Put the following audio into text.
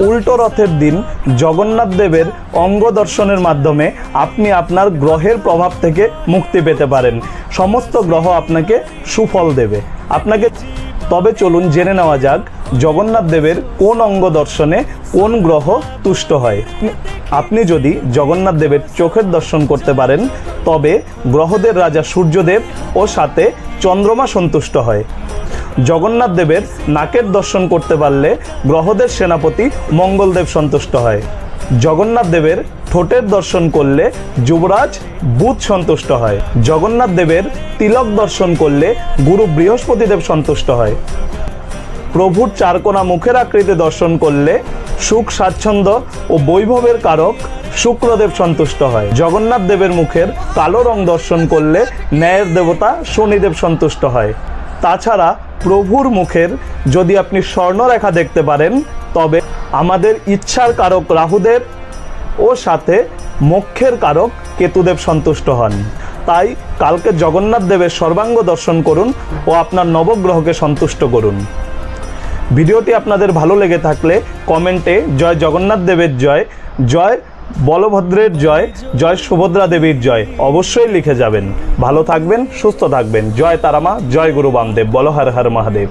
উল্টো রথের দিন জগন্নাথ দেবের অঙ্গ দর্শনের মাধ্যমে আপনি আপনার গ্রহের প্রভাব থেকে মুক্তি পেতে পারেন। সমস্ত গ্রহ আপনাকে সুফল দেবে। আপনাকে তবে চলুন জেনে নেওয়া যাক জগন্নাথ দেবের কোন অঙ্গ দর্শনে কোন গ্রহ তুষ্ট হয়। আপনি যদি জগন্নাথ দেবের চোখের দর্শন করতে পারেন, তবে গ্রহদের রাজা সূর্যদেব ও সাথে চন্দ্রমা সন্তুষ্ট হয়। জগন্নাথ দেবের নাকের দর্শন করতে পারলে গ্রহদের সেনাপতি মঙ্গলদেব সন্তুষ্ট হয়। জগন্নাথ দেবের ঠোঁটের দর্শন করলে যুবরাজ বুধ সন্তুষ্ট হয়। জগন্নাথ দেবের তিলক দর্শন করলে গুরু বৃহস্পতিদেব সন্তুষ্ট হয়। প্রভুর চারকোনা মুখের আকৃতি দর্শন করলে সুখ, স্বাচ্ছন্দ্য ও বৈভবের কারক শুক্রদেব সন্তুষ্ট হয়। জগন্নাথ দেবের মুখের কালো রং দর্শন করলে ন্যায়ের দেবতা শনিদেব সন্তুষ্ট হয়। তাছাড়া প্রভুর মুখের যদি আপনি স্বর্ণরেখা দেখতে পারেন, তবে আমাদের ইচ্ছার কারক রাহুদেব ও সাথে মোক্ষের কারক কেতুদেব সন্তুষ্ট হন। তাই কালকে জগন্নাথ দেবের সর্বাঙ্গ দর্শন করুন ও আপনার নবগ্রহকে সন্তুষ্ট করুন। ভিডিওটি আপনাদের ভালো লেগে থাকলে কমেন্টে জয় জগন্নাথ দেবের জয় জয় বলভদ্রের জয় জয় সুভদ্রা দেবীর জয়। অবশ্যই লিখে যাবেন। ভালো থাকবেন, সুস্থ থাকবেন। জয় তারামা, জয় গুরু বামদেব। বল হর হর মহাদেব।